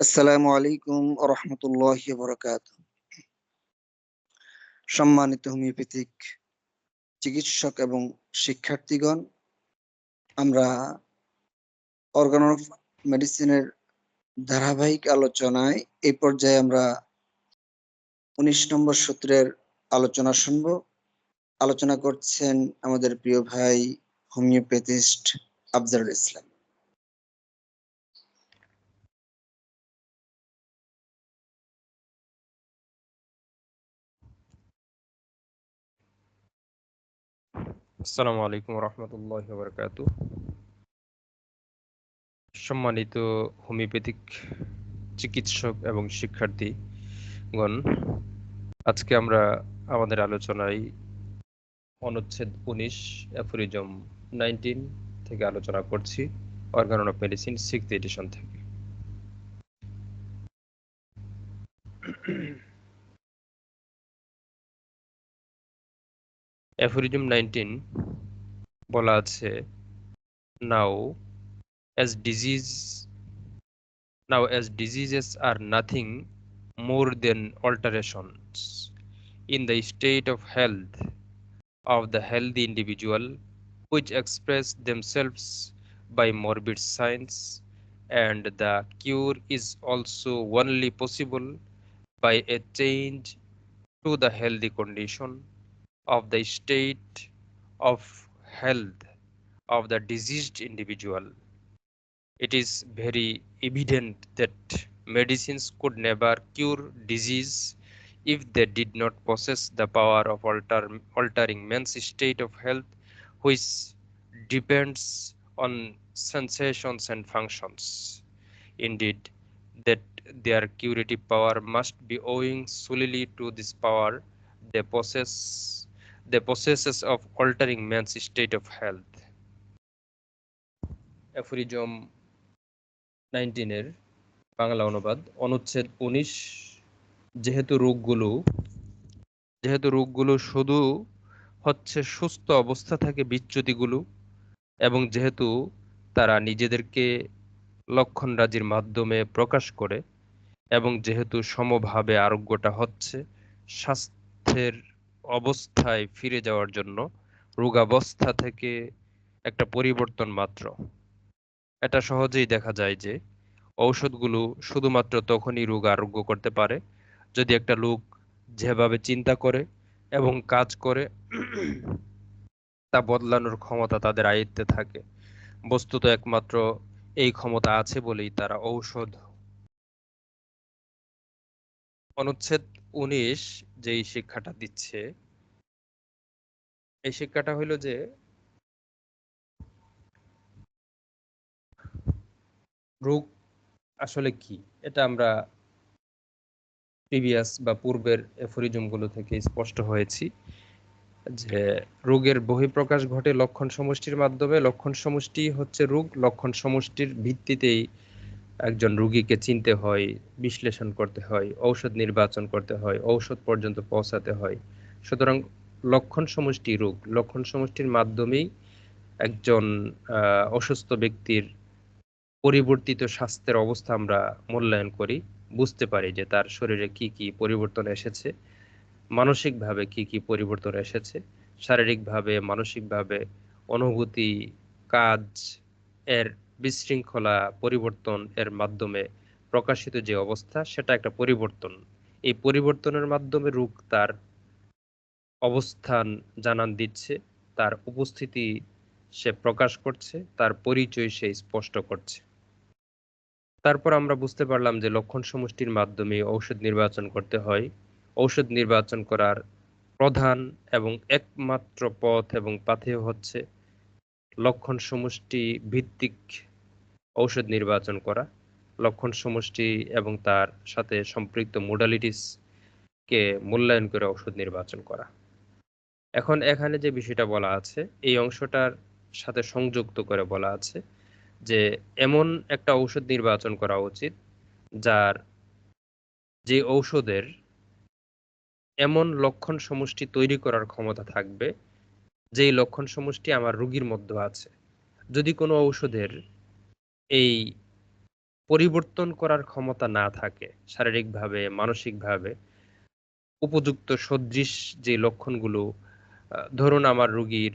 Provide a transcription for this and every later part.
আসসালামু আলাইকুম রহমতুল্লাহ বরকাত সম্মানিত হোমিওপ্যাথিক চিকিৎসক এবং শিক্ষার্থীগণ, আমরা অর্গান অফ মেডিসিনের ধারাবাহিক আলোচনায় এই পর্যায়ে আমরা উনিশ নম্বর সূত্রের আলোচনা শুনব। আলোচনা করছেন আমাদের প্রিয় ভাই হোমিওপ্যাথিস্ট আফজারুল ইসলাম। আসসালামু আলাইকুম রহমতুল্লাহ বরকাত সম্মানিত হোমিওপ্যাথিক চিকিৎসক এবং শিক্ষার্থীগণ, আজকে আমরা আমাদের আলোচনায় অনুচ্ছেদ উনিশ অ্যাফোরিজম নাইনটিন থেকে আলোচনা করছি organ of medicine six edition থেকে। অ্যাফোরিজম নাইনটিন বলা আছে now as disease now as diseases are nothing more than alterations in the state of health of the healthy individual which express themselves by morbid signs and the cure is also only possible by a change to the healthy condition of the state of health of the diseased individual. It is very evident that medicines could never cure disease if they did not possess the power of alter, altering man's state of health, which depends on sensations and functions. Indeed, that their curative power must be owing solely to this power they possess the processes of altering man's state of health. Aphorism নাইনটিনের Bangla অনুবাদ, অনুচ্ছেদ উনিশ, যেহেতু রোগগুলো যেহেতু রোগগুলো শুধু হচ্ছে সুস্থ অবস্থা থেকে বিচ্যুতিগুলো, এবং যেহেতু তারা নিজেদেরকে লক্ষণরাজির মাধ্যমে প্রকাশ করে, এবং যেহেতু সমভাবে আরোগ্যটা হচ্ছে, স্বাস্থ্যের অবস্থায় ফিরে যাওয়ার জন্য রোগাবস্থা থেকে একটা পরিবর্তন মাত্র। এটা সহজেই দেখা যায় যে ঔষধগুলো শুধুমাত্র তখনই রোগ আরোগ্য করতে পারে যদি একটা লোক যেভাবে চিন্তা করে এবং কাজ করে তা বদলানোর ক্ষমতা তাদের আয়ত্তে থাকে। বস্তুত একমাত্র এই ক্ষমতা আছে বলেই তারা ঔষধ। অনুচ্ছেদ উনিশ যেই শিক্ষাটা দিচ্ছে, এই শিক্ষাটা হইল যে রোগ আসলে কি? এটা আমরা প্রিভিয়াস বা পূর্বের এফোরিজমগুলো থেকে স্পষ্ট হয়েছি যে রোগের বহিঃপ্রকাশ ঘটে লক্ষণ সমষ্টির মাধ্যমে। লক্ষণ সমষ্টি হচ্ছে রোগ লক্ষণ সমষ্টির ভিত্তিতেই একজন রুগীকে চিনতে হয়, বিশ্লেষণ করতে হয়, ঔষধ নির্বাচন করতে হয়, ঔষধ পর্যন্ত পৌঁছাতে হয়। সুতরাং লক্ষণ সমষ্টি রোগ লক্ষণ সমষ্টির মাধ্যমেই একজন অসুস্থ ব্যক্তির পরিবর্তিত স্বাস্থ্যের অবস্থা আমরা মূল্যায়ন করি, বুঝতে পারি যে তার শরীরে কি কি পরিবর্তন এসেছে, মানসিকভাবে কি কি পরিবর্তন এসেছে, শারীরিকভাবে, মানসিকভাবে, অনুভূতি, কাজ, এর বিশৃঙ্খলা পরিবর্তন এর মাধ্যমে প্রকাশিত যে অবস্থা, সেটা একটা পরিবর্তন। এই পরিবর্তনের মাধ্যমে রোগ তার অবস্থান জানান দিচ্ছে, তার উপস্থিতি সে প্রকাশ করছে, তার পরিচয় সে স্পষ্ট করছে। তারপর আমরা বুঝতে পারলাম যে লক্ষণ সমষ্টির মাধ্যমে ঔষধ নির্বাচন করতে হয়। ঔষধ নির্বাচন করার প্রধান এবং একমাত্র পথ এবং পাথেয় হচ্ছে লক্ষণ সমষ্টি ভিত্তিক ঔষধ নির্বাচন করা লক্ষণ সমষ্টি এবং তার সাথে সম্পৃক্ত মোডালিটিস কে মূল্যায়ন করে ঔষধ নির্বাচন করা। এখন এখানে যে বিষয়টা বলা আছে, এই অংশটার সাথে সংযুক্ত করে বলা আছে যে এমন একটা ঔষধ নির্বাচন করা উচিত যার যে ঔষধের এমন লক্ষণ সমষ্টি তৈরি করার ক্ষমতা থাকবে যেই লক্ষণ সমষ্টি আমার রোগীর মধ্যে আছে। যদি কোনো ঔষধের এই পরিবর্তন করার ক্ষমতা না থাকে, শারীরিকভাবে, মানসিকভাবে, উপযুক্ত সদৃশ যে লক্ষণগুলো ধরুন আমার রুগীর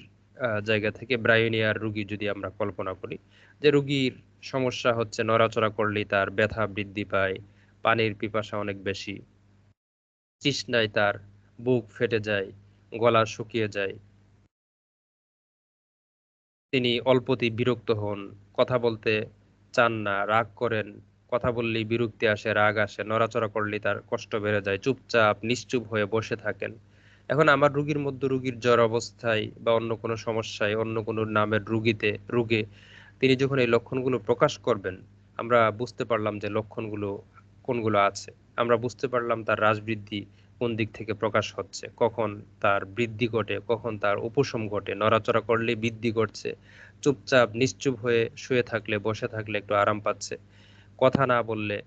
জায়গা থেকে ব্রায়োনিয়ার রুগী যদি আমরা কল্পনা করি, যে রুগীর সমস্যা হচ্ছে নড়াচড়া করলেই তার ব্যথা বৃদ্ধি পায়, পানির পিপাসা অনেক বেশি, তৃষ্ণায় তার বুক ফেটে যায়, গলা শুকিয়ে যায় তিনি অল্পতেই বিরক্ত হন। কথা বলতে চান না, রাগ করেন। কথা বললেই বিরক্তি আসে, রাগ আসে। নড়াচড়া করলেই তার কষ্ট বেড়ে যায়। চুপচাপ, নিশ্চুপ হয়ে বসে থাকেন। এখন আমার রুগীর মধ্যে রুগীর জ্বর অবস্থায় বা অন্য কোনো সমস্যায়, অন্য কোনো নামের রুগীতে, রুগে তিনি যখন এই লক্ষণগুলো প্রকাশ করবেন, আমরা বুঝতে পারলাম যে লক্ষণগুলো কোনগুলো আছে। আমরা বুঝতে পারলাম তার রাজবৃদ্ধি কোন দিক থেকে প্রকাশ হচ্ছে? কখন তার বৃদ্ধি ঘটে? কখন তার উপশম ঘটে? নড়াচড়া করলে বৃদ্ধি ঘটছে। চুপচাপ, নিশ্চুপ হয়ে শুয়ে থাকলে, বসে থাকলে একটু আরাম পাচ্ছে। কথা না বললে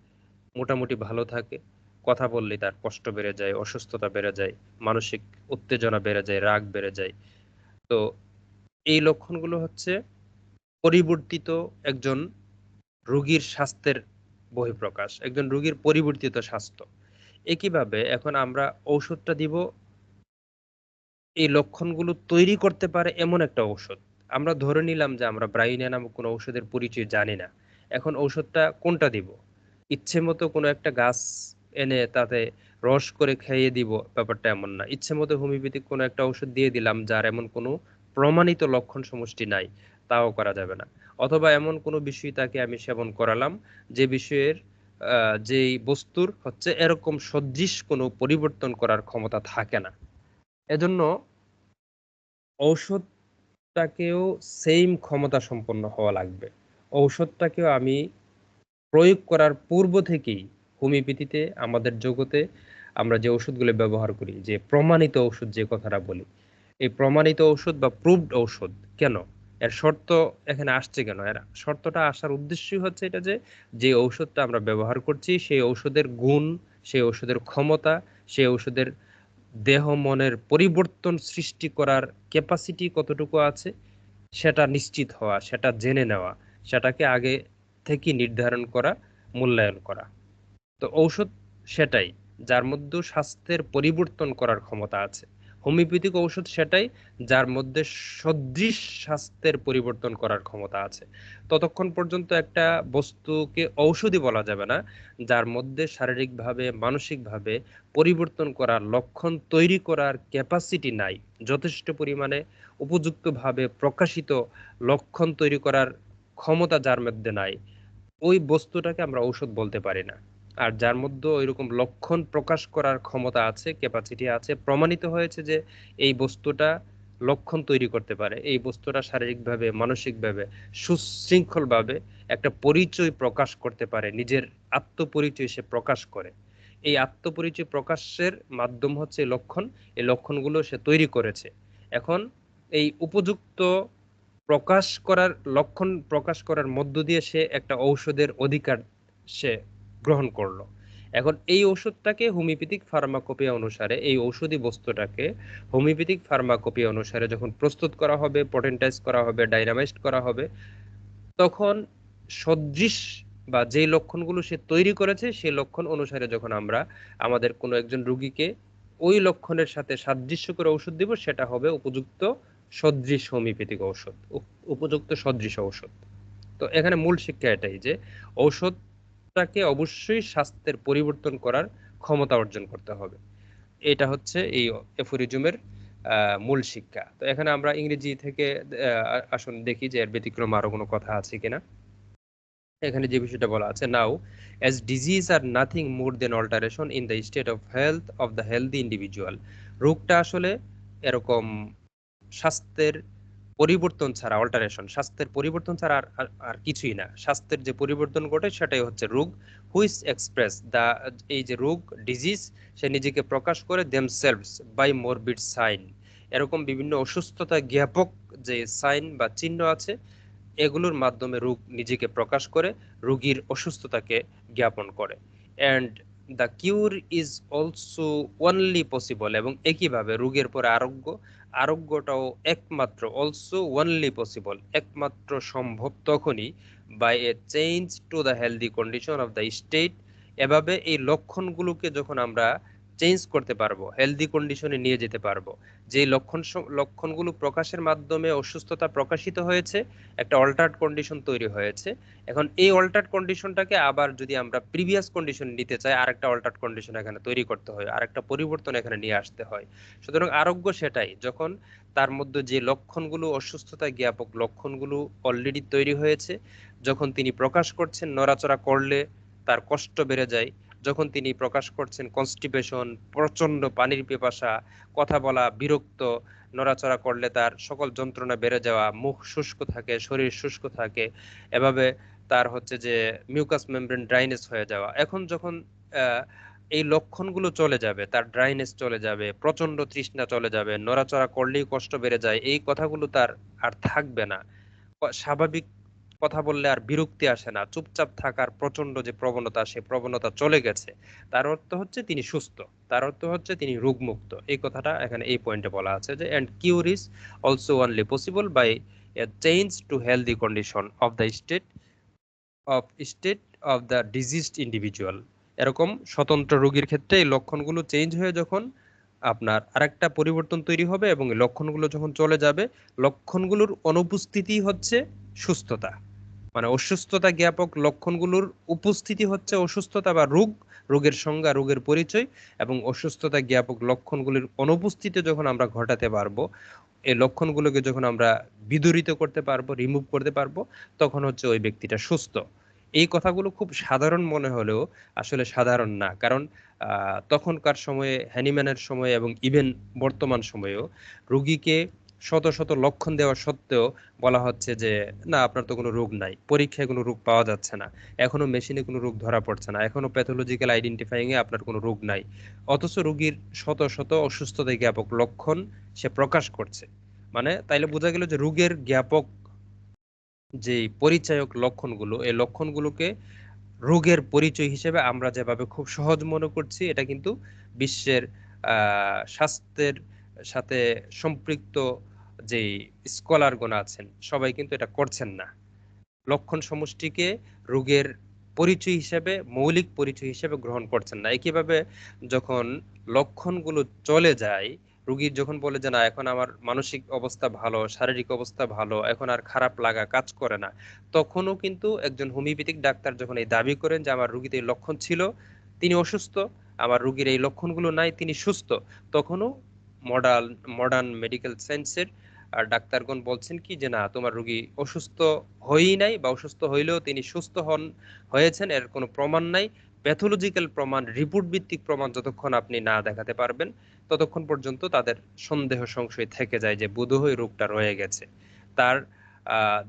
মোটামুটি ভালো থাকে। কথা বললে তার কষ্ট বেড়ে যায়, অসুস্থতা বেড়ে যায়, মানসিক উত্তেজনা বেড়ে যায়, রাগ বেড়ে যায়। তো এই লক্ষণগুলো হচ্ছে পরিবর্তিত একজন রোগীর স্বাস্থ্যের বহিঃপ্রকাশ, একজন রোগীর পরিবর্তিত স্বাস্থ্য। একইভাবে এখন আমরা ঔষধটা দিব। এই লক্ষণগুলো তৈরি করতে পারে এমন একটা ঔষধ। আমরা ধরে নিলাম যে আমরা ব্রাইনিয়া নামক কোনো ঔষধের পরিচয় জানি না। এখন ঔষধটা কোনটা দিব? ইচ্ছে মতো কোনো একটা গাছ এনে তাতে রস করে খাইয়ে দিব, ব্যাপারটা এমন না। ইচ্ছে মতো হোমিওপ্যাথিক কোনো একটা ঔষধ দিয়ে দিলাম যার এমন কোনো প্রমাণিত লক্ষণ সমষ্টি নাই, তাও করা যাবে না। অথবা এমন কোনো বিষয় তাকে আমি সেবন করালাম, যে বিষয়ের যেই বস্তুর হচ্ছে এরকম সদৃশ কোনো পরিবর্তন করার ক্ষমতা থাকে না। এজন্য ঔষধটাকেও সেম ক্ষমতা সম্পন্ন হওয়া লাগবে। ঔষধটাকেও আমি প্রয়োগ করার পূর্ব থেকেই হোমিওপ্যাথিতে, আমাদের জগতে আমরা যে ওষুধগুলো ব্যবহার করি, যে প্রমাণিত ওষুধ যে কথাটা বলি, এই প্রমাণিত ঔষধ বা প্রুভড ঔষধ কেন? এর শর্ত এখানে আসছে কেন? এর শর্তটা আসার উদ্দেশ্যই হচ্ছে এটা যে যে ঔষধটা আমরা ব্যবহার করছি, সেই ঔষধের গুণ, সেই ঔষধের ক্ষমতা, সেই ঔষধের দেহ মনের পরিবর্তন সৃষ্টি করার ক্যাপাসিটি কতটুকু আছে, সেটা নিশ্চিত হওয়া, সেটা জেনে নেওয়া, সেটাকে আগে থেকে নির্ধারণ করা, মূল্যায়ন করা। তো ঔষধ সেটাই, যার মধ্যে স্বাস্থ্যের পরিবর্তন করার ক্ষমতা আছে। হোমিওপ্যাথিক ঔষধ সেটাই যার মধ্যে সদৃশ স্বাস্থ্যের পরিবর্তন করার ক্ষমতা আছে। ততক্ষণ পর্যন্ত একটা বস্তুকে ঔষধি বলা যাবে না, যার মধ্যে শারীরিকভাবে, মানসিকভাবে পরিবর্তন করার, লক্ষণ তৈরি করার ক্যাপাসিটি নাই। যথেষ্ট পরিমাণে উপযুক্তভাবে প্রকাশিত লক্ষণ তৈরি করার ক্ষমতা যার মধ্যে নাই। ওই বস্তুটাকে আমরা ঔষধ বলতে পারি না। আর যার মধ্যে ওইরকম লক্ষণ প্রকাশ করার ক্ষমতা আছে ক্যাপাসিটি আছে, প্রমাণিত হয়েছে যে এই বস্তুটা লক্ষণ তৈরি করতে পারে। এই বস্তুটা শারীরিকভাবে, মানসিকভাবে সুশৃঙ্খলভাবে একটা পরিচয় প্রকাশ করতে পারে, নিজের আত্মপরিচয় সে প্রকাশ করে। এই আত্মপরিচয় প্রকাশের মাধ্যম হচ্ছে লক্ষণ। এই লক্ষণগুলো সে তৈরি করেছে। এখন এই উপযুক্ত প্রকাশ করার, লক্ষণ প্রকাশ করার মধ্য দিয়ে সে একটা ঔষধের অধিকার সে গ্রহণ করল। এখন এই ওষুধটাকে হোমিওপ্যাথিক ফার্মাকোপিয়া অনুসারে, এই ঔষধি বস্তুটাকে হোমিওপ্যাথিক ফার্মাকোপিয়া অনুসারে যখন প্রস্তুত করা হবে পটেন্টাইজ করা হবে ডাইনামাইজড করা হবে, তখন সদৃশ বা যেই লক্ষণগুলো সে তৈরি করেছে সেই লক্ষণ অনুসারে যখন আমরা আমাদের কোনো একজন রুগীকে ওই লক্ষণের সাথে সাদৃশ্য করে ওষুধ দিব, সেটা হবে উপযুক্ত সদৃশ হোমিওপ্যাথিক ঔষধ উপযুক্ত সদৃশ ঔষধ। তো এখানে মূল শিক্ষা এটাই যে ঔষধটাকে অবশ্যই স্বাস্থ্যের পরিবর্তন করার ক্ষমতা অর্জন করতে হবে। এটা হচ্ছে এই এফোরিজমের মূল শিক্ষা। তো এখানে আমরা ইংরেজি থেকে আসুন দেখি যে এর ব্যতিক্রম আরও কোনো কথা আছে কিনা। এখানে যে বিষয়টা বলা আছে now as disease are nothing more than alteration in the state of health of the healthy individual রোগটা আসলে এরকম স্বাস্থ্যের পরিবর্তন ছাড়া অল্টারেশন স্বাস্থ্যের পরিবর্তন ছাড়া আর, আর- কিছুই না। স্বাস্থ্যের যে পরিবর্তন ঘটে সেটাই হচ্ছে রোগ। হুইচ এক্সপ্রেস দা এই যে রোগ ডিজিজ সে নিজেকে প্রকাশ করে দেমসেলভস বাই মোরবিড সাইন এরকম বিভিন্ন অসুস্থতা জ্ঞাপক যে সাইন বা চিহ্ন আছে, এগুলোর মাধ্যমে রোগ নিজেকে প্রকাশ করে, রোগীর অসুস্থতাকে জ্ঞাপন করে। And the cure is also only possible এবং একইভাবে রোগের পরে আরোগ্য আরোগ্যটাও একমাত্র অলসো ওনলি পসিবল একমাত্র সম্ভব তখনই by a change to the healthy condition of the state এভাবে এই লক্ষণগুলোকে যখন আমরা চেঞ্জ করতে পারব হেলদি কন্ডিশনে নিয়ে যেতে পারব। যে লক্ষণ লক্ষণগুলো প্রকাশের মাধ্যমে অসুস্থতা প্রকাশিত হয়েছে, একটা অল্টার্ড কন্ডিশন তৈরি হয়েছে। এখন এই অল্টার্ড কন্ডিশনটাকে আবার যদি আমরা প্রিভিয়াস কন্ডিশন নিতে চাই আর একটা অল্টার্ড কন্ডিশন এখানে তৈরি করতে হয়, আরেকটা পরিবর্তন এখানে নিয়ে আসতে হয়। সুতরাং আরোগ্য সেটাই, যখন তার মধ্যে যে লক্ষণগুলো, অসুস্থতা জ্ঞাপক লক্ষণগুলো অলরেডি তৈরি হয়েছে, যখন তিনি প্রকাশ করছেন, নড়াচড়া করলে তার কষ্ট বেড়ে যায় যখন তিনি প্রকাশ করছেন কনস্টিপেশন প্রচণ্ড পানির পিপাসা, কথা বলা বিরক্ত, নড়াচড়া করলে তার সকল যন্ত্রণা বেড়ে যাওয়া, মুখ শুষ্ক থাকে, শরীর শুষ্ক থাকে, এভাবে তার হচ্ছে যে মিউকাস মেমব্রেন ড্রাইনেস হয়ে যাওয়া। এখন যখন এই লক্ষণগুলো চলে যাবে, তার ড্রাইনেস চলে যাবে প্রচণ্ড তৃষ্ণা চলে যাবে, নড়াচড়া করলেই কষ্ট বেড়ে যায়, এই কথাগুলো তার আর থাকবে না। স্বাভাবিক কথা বললে আর বিরক্তি আসে না। চুপচাপ থাকার প্রচণ্ড যে প্রবণতা, সে প্রবণতা চলে গেছে। তার অর্থ হচ্ছে তিনি সুস্থ। তার অর্থ হচ্ছে তিনি রোগমুক্ত। এই কথাটা এখানে এই পয়েন্টে বলা আছে যে and cure is also only possible by change to healthy condition of the state of state of the diseased individual এরকম স্বতন্ত্র রোগীর ক্ষেত্রে এই লক্ষণগুলো চেঞ্জ হয়ে যখন আপনার আরেকটা পরিবর্তন তৈরি হবে এবং লক্ষণগুলো যখন চলে যাবে, লক্ষণগুলোর অনুপস্থিতি হচ্ছে সুস্থতা। মানে অসুস্থতা জ্ঞাপক লক্ষণগুলোর উপস্থিতি হচ্ছে অসুস্থতা বা রোগ, রোগের সংজ্ঞা, রোগের পরিচয় এবং অসুস্থতা জ্ঞাপক লক্ষণগুলির অনুপস্থিতি যখন আমরা ঘটাতে পারব, এই লক্ষণগুলোকে যখন আমরা বিদরিত করতে পারব রিমুভ করতে পারব, তখন হচ্ছে ওই ব্যক্তিটা সুস্থ। এই কথাগুলো খুব সাধারণ মনে হলেও আসলে সাধারণ না। কারণ তখনকার সময়ে হ্যানিম্যানের সময়ে এবং ইভেন বর্তমান সময়েও রুগীকে শত শত লক্ষণ দেওয়া সত্ত্বেও বলা হচ্ছে যে, না, আপনার তো কোনো রোগ নাই। পরীক্ষায় কোনো রোগ পাওয়া যাচ্ছে না। এখনও মেশিনে কোনো রোগ ধরা পড়ছে না। এখনও প্যাথোলজিক্যাল আইডেন্টিফাইং এ আপনার কোনো রোগ নাই। অথচ রোগীর শত শত অসুস্থতা জ্ঞাপক লক্ষণ সে প্রকাশ করছে। মানে তাইলে বোঝা গেল যে রোগের জ্ঞাপক যে পরিচায়ক লক্ষণগুলো, এই লক্ষণগুলোকে রোগের পরিচয় হিসেবে আমরা যেভাবে খুব সহজ মনে করছি, এটা কিন্তু বিশ্বের স্বাস্থ্যের সাথে সম্পৃক্ত যে স্কলারগণ আছেন, সবাই কিন্তু এটা করছেন না। লক্ষণ সমষ্টিকে রোগের পরিচয় হিসেবে, মৌলিক পরিচয় হিসেবে গ্রহণ করছেন না। একইভাবে যখন লক্ষণগুলো চলে যায়, রুগী যখন বলে যে, না, এখন আমার মানসিক অবস্থা ভালো, শারীরিক অবস্থা ভালো, এখন আর খারাপ লাগা কাজ করে না, তখনও কিন্তু একজন হোমিওপ্যাথিক ডাক্তার যখন এই দাবি করেন যে, আমার রুগীতে এই লক্ষণ ছিল, তিনি অসুস্থ, আমার রুগীর এই লক্ষণগুলো নাই, তিনি সুস্থ, তখনও মডার্ন মডার্ন মেডিকেল সায়েন্সের আর ডাক্তারগণ বলছেন কি যে না, তোমার রুগী অসুস্থ হয়ই নাই বা অসুস্থ হইলেও তিনি সুস্থ হন, হয়েছেন, এর কোনো প্রমাণ নাই। প্যাথোলজিক্যাল প্রমাণ রিপোর্ট ভিত্তিক প্রমাণ যতক্ষণ আপনি না দেখাতে পারবেন, ততক্ষণ পর্যন্ত তাদের সন্দেহ সংশয় থেকে যায় যে বোধহয় রোগটা রয়ে গেছে। তার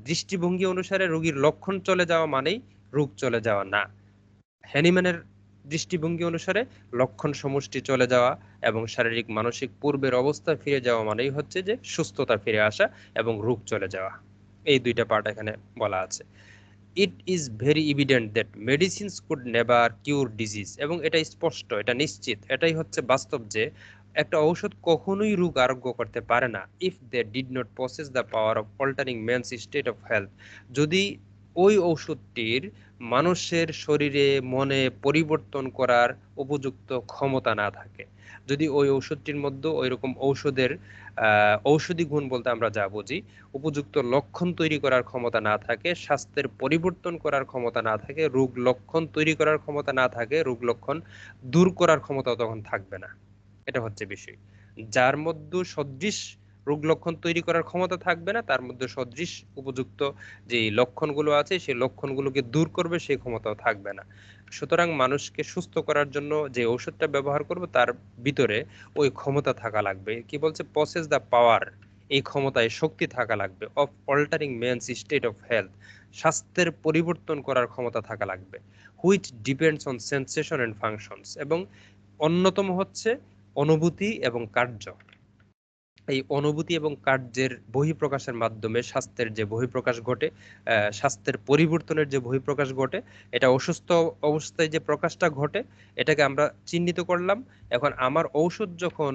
দৃষ্টিভঙ্গি অনুসারে রোগীর লক্ষণ চলে যাওয়া মানেই রোগ চলে যাওয়া না। হ্যানিম্যানের দৃষ্টিভঙ্গি অনুসারে লক্ষণ সমষ্টি চলে যাওয়া এবং শারীরিক মানসিক পূর্বের অবস্থা ফিরে যাওয়া মানেই হচ্ছে যে সুস্থতা ফিরে আসা এবং রোগ চলে যাওয়া। এই দুইটা পার্ট এখানে বলা আছে। It is very evident that medicines could never cure disease এবং এটা স্পষ্ট, এটা নিশ্চিত। এটাই হচ্ছে বাস্তব যে একটা ঔষধ কখনোই রোগ আরোগ্য করতে পারে না if they did not possess the power of altering man's state of health যদি ওই ঔষধটির মানুষের শরীরে, মনে পরিবর্তন করার উপযুক্ত ক্ষমতা না থাকে। যদি ওই ঔষধটির মধ্যে ওই রকম ঔষধের ঔষধি গুণ বলতে আমরা যা বুঝি, উপযুক্ত লক্ষণ তৈরি করার ক্ষমতা না থাকে, স্বাস্থ্যের পরিবর্তন করার ক্ষমতা না থাকে, রোগ লক্ষণ তৈরি করার ক্ষমতা না থাকে, রোগ লক্ষণ দূর করার ক্ষমতা তখন থাকবে না। এটা হচ্ছে বিষয়। যার মধ্যে সদৃশ রোগ লক্ষণ তৈরি করার ক্ষমতা থাকবে না, তার মধ্যে সদৃশ উপযুক্ত যে লক্ষণগুলো আছে, সেই লক্ষণগুলোকে দূর করবে, সেই ক্ষমতাও থাকবে না। সুতরাং মানুষকে সুস্থ করার জন্য যে ঔষধটা ব্যবহার করবে, তার ভিতরে ওই ক্ষমতা থাকা লাগবে। কি বলছে? পসেস দ্য পাওয়ার এই ক্ষমতায় শক্তি থাকা লাগবে of altering men's state of health স্বাস্থ্যের পরিবর্তন করার ক্ষমতা থাকা লাগবে which depends on sensation and functions এবং অন্যতম হচ্ছে অনুভূতি এবং কার্য। এই অনুভূতি এবং কার্যের বহিঃপ্রকাশের মাধ্যমে স্বাস্থ্যের যে বহিঃপ্রকাশ ঘটে স্বাস্থ্যের পরিবর্তনের যে বহিঃপ্রকাশ ঘটে, এটা অসুস্থ অবস্থায় যে প্রকাশটা ঘটে, এটাকে আমরা চিহ্নিত করলাম। এখন আমার ঔষধ যখন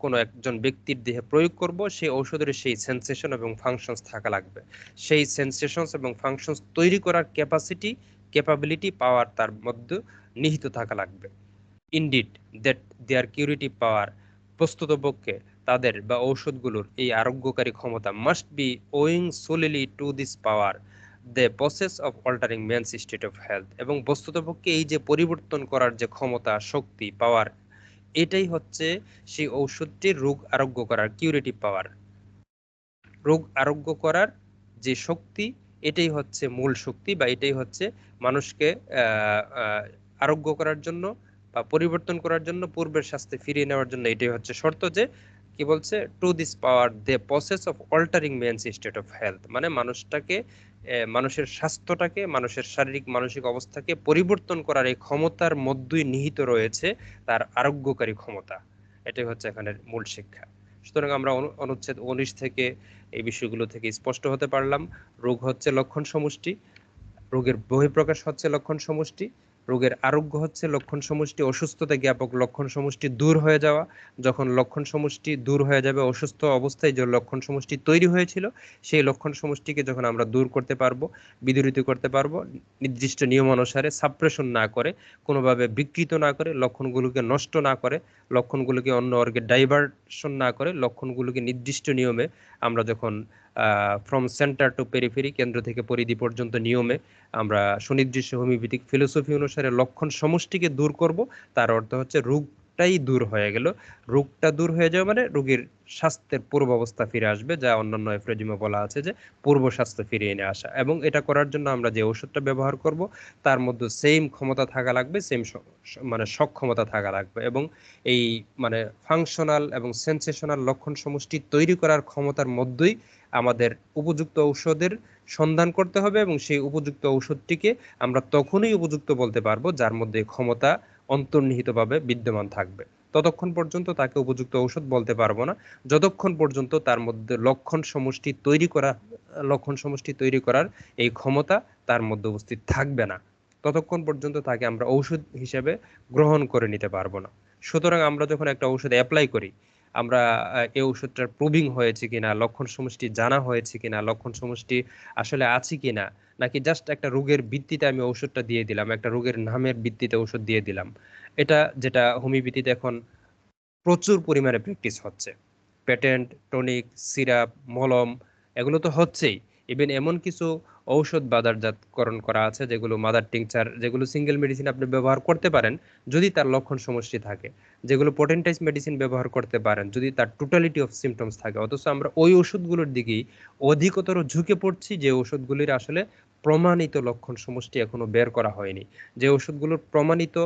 কোনো একজন ব্যক্তির দেহে প্রয়োগ করব, সেই ঔষধের সেই সেন্সেশন এবং ফাংশনস থাকা লাগবে। সেই সেন্সেশনস এবং ফাংশনস তৈরি করার ক্যাপাসিটি ক্যাপাবিলিটি পাওয়ার তার মধ্যে নিহিত থাকা লাগবে। Indeed that their curative power প্রস্তুতপক্ষে তাদের বা ঔষধগুলোর এই আরোগ্যকারী ক্ষমতা must be owing solely to this power the process of altering man's state of health এবং বস্তুতপক্ষে এই যে পরিবর্তন করার যে ক্ষমতা, শক্তি পাওয়ার এটাই হচ্ছে সেই ঔষধটির রোগ আরোগ্য করার কিউরেটিভ পাওয়ার রোগ আরোগ্য করার যে শক্তি, এটাই হচ্ছে মূল শক্তি বা এটাই হচ্ছে মানুষকে আরোগ্য করার জন্য বা পরিবর্তন করার জন্য পূর্বের স্বাস্থ্যে ফিরিয়ে নেওয়ার জন্য এটাই হচ্ছে শর্ত যে কি বলছে? To this power the process of altering man's state of health মানে মানুষটাকে মানুষের স্বাস্থ্যটাকে, মানুষের শারীরিক, মানসিক অবস্থাকে পরিবর্তন করার এই ক্ষমতার মধ্যেই নিহিত রয়েছে তার আরোগ্যকারী ক্ষমতা। এটাই হচ্ছে এখানে মূল শিক্ষা। সুতরাং আমরা অনুচ্ছেদ উনিশ থেকে এই বিষয়গুলো থেকে স্পষ্ট হতে পারলাম। রোগ হচ্ছে লক্ষণ সমষ্টি, রোগের বহিঃপ্রকাশ হচ্ছে লক্ষণ সমষ্টি রোগের আরোগ্য হচ্ছে লক্ষণ সমষ্টি, অসুস্থতা জ্ঞাপক লক্ষণ সমষ্টি দূর হয়ে যাওয়া। যখন লক্ষণ সমষ্টি দূর হয়ে যাবে, অসুস্থ অবস্থায় যে লক্ষণ সমষ্টি তৈরি হয়েছিল, সেই লক্ষণ সমষ্টিকে যখন আমরা দূর করতে পারব, বিদূরিত করতে পারব, নির্দিষ্ট নিয়ম অনুসারে সাপ্রেশন না করে, কোনোভাবে বিকৃত না করে, লক্ষণগুলোকে নষ্ট না করে লক্ষণগুলোকে অন্য অর্গে ডাইভার্সন না করে লক্ষণগুলোকে নির্দিষ্ট নিয়মে আমরা যখন ফ্রম সেন্টার টু পেরিফেরি কেন্দ্র থেকে পরিধি পর্যন্ত নিয়মে আমরা সুনির্দিষ্ট হোমিওপ্যাথিক ফিলোসফি অনুসারে লক্ষণ সমষ্টিকে দূর করব। তার অর্থ হচ্ছে রোগটাই দূর হয়ে গেল। রোগটা দূর হয়ে যাওয়া মানে রোগীর স্বাস্থ্যের পূর্ব অবস্থা ফিরে আসবে, যা অন্যান্য এফ্রেজিমে বলা আছে যে পূর্ব স্বাস্থ্য ফিরিয়ে এনে আসা। এবং এটা করার জন্য আমরা যে ওষুধটা ব্যবহার করব, তার মধ্যে সেম ক্ষমতা থাকা লাগবে সেম মানে সক্ষমতা থাকা লাগবে। এবং এই মানে ফাংশনাল এবং সেন্সেশনাল লক্ষণ সমষ্টি তৈরি করার ক্ষমতার মধ্যেই আমাদের উপযুক্ত ঔষধের সন্ধান করতে হবে এবং সেই উপযুক্ত ঔষধটিকে আমরা তখনই উপযুক্ত বলতে পারব, যার মধ্যে ক্ষমতা অন্তর্নিহিতভাবে বিদ্যমান থাকবে। ততক্ষণ পর্যন্ত তাকে উপযুক্ত ঔষধ বলতে পারব না। যতক্ষণ পর্যন্ত তার মধ্যে লক্ষণ সমষ্টি তৈরি করা, লক্ষণ সমষ্টি তৈরি করার এই ক্ষমতা তার মধ্যে উপস্থিত থাকবে না। ততক্ষণ পর্যন্ত তাকে আমরা ঔষধ হিসেবে গ্রহণ করে নিতে পারব না। সুতরাং আমরা যখন একটা ঔষধ অ্যাপ্লাই করি আমরা এই ওষুধটার প্রুভিং হয়েছে কিনা লক্ষণ সমষ্টি জানা হয়েছে কিনা লক্ষণ সমষ্টি আসলে আছে কিনা, নাকি জাস্ট একটা রোগের ভিত্তিতে আমি ওষুধটা দিয়ে দিলাম, একটা রোগের নামের ভিত্তিতে ওষুধ দিয়ে দিলাম। এটা যেটা হোমিওপ্যাথিতে এখন প্রচুর পরিমাণে প্র্যাকটিস হচ্ছে। প্যাটেন্ট টনিক সিরাপ মলম, এগুলো তো হচ্ছেই। ইভেন এমন কিছু ঔষধ বাজারজাতকরণ করা আছে, যেগুলো মাদার টিংচার যেগুলো সিঙ্গেল মেডিসিন আপনি ব্যবহার করতে পারেন যদি তার লক্ষণ সমষ্টি থাকে। যেগুলো পোটেন্টাইজ মেডিসিন ব্যবহার করতে পারেন যদি তার টোটালিটি অফ সিমটমস থাকে। অথচ আমরা ওই ওষুধগুলোর দিকেই অধিকতর ঝুঁকে পড়ছি যে ওষুধগুলির আসলে প্রমাণিত লক্ষণ সমষ্টি এখনও বের করা হয়নি। যে ওষুধগুলোর প্রমাণিত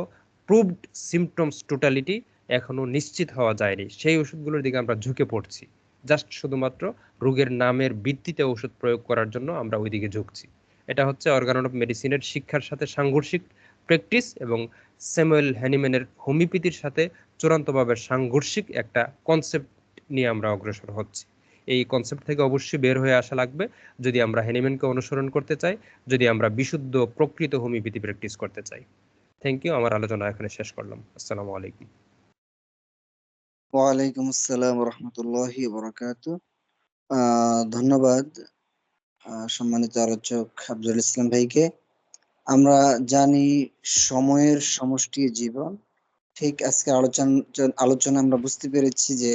প্রুভড সিমটমস টোটালিটি এখনও নিশ্চিত হওয়া যায়নি। সেই ওষুধগুলোর দিকে আমরা ঝুঁকে পড়ছি। জাস্ট শুধুমাত্র রোগের নামের ভিত্তিতে ওষুধ প্রয়োগ করার জন্য আমরা ওইদিকে ঝুঁকছি। এটা হচ্ছে অর্গানন অফ মেডিসিনের শিক্ষার সাথে সাংঘর্ষিক প্র্যাকটিস এবং স্যামুয়েল হ্যানিম্যানের হোমিওপ্যাথির সাথে চূড়ান্তভাবে সাংঘর্ষিক একটা কনসেপ্ট নিয়ে আমরা অগ্রসর হচ্ছি। এই কনসেপ্ট থেকে অবশ্যই বের হয়ে আসা লাগবে। যদি আমরা হ্যানিম্যানকে অনুসরণ করতে চাই, যদি আমরা বিশুদ্ধ প্রকৃত হোমিওপ্যাথি প্র্যাকটিস করতে চাই। থ্যাংক ইউ আমার আলোচনা এখানে শেষ করলাম। আসসালামু আলাইকুম। ওয়ালাইকুম আসসালাম রহমতুল্লাহি বরাকাত ধন্যবাদ সম্মানিত আলোচক আফজল ইসলাম ভাইকে। আমরা জানি সময়ের সমষ্টি জীবন। ঠিক আজকে আলোচনা আলোচনা আমরা বুঝতে পেরেছি যে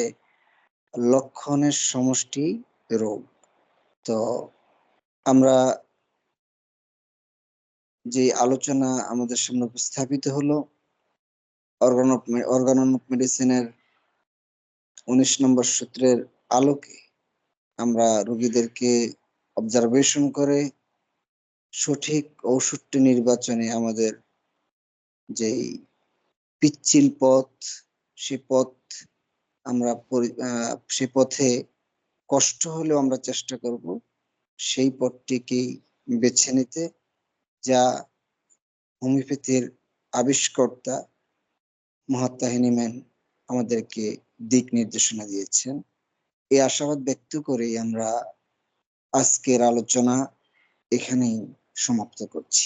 লক্ষণের সমষ্টি রোগ। তো আমরা যে আলোচনা আমাদের সামনে উপস্থাপিত হলো অর্গান অর্গান মেডিসিনের উনিশ নম্বর সূত্রের আলোকে আমরা রোগীদেরকে অবজারভেশন করে সঠিক ঔষধটি নির্বাচনে আমাদের যেই পিচ্ছিল পথ, সে পথ আমরা সে পথে কষ্ট হলেও আমরা চেষ্টা করব সেই পথটিকেই বেছে নিতে যা হোমিওপ্যাথির আবিষ্কর্তা মহাত্মা হেনিম্যান আমাদেরকে দিক নির্দেশনা দিয়েছেন। এই আশাবাদ ব্যক্ত করেই আমরা আজকের আলোচনা এখানেই সমাপ্ত করছি।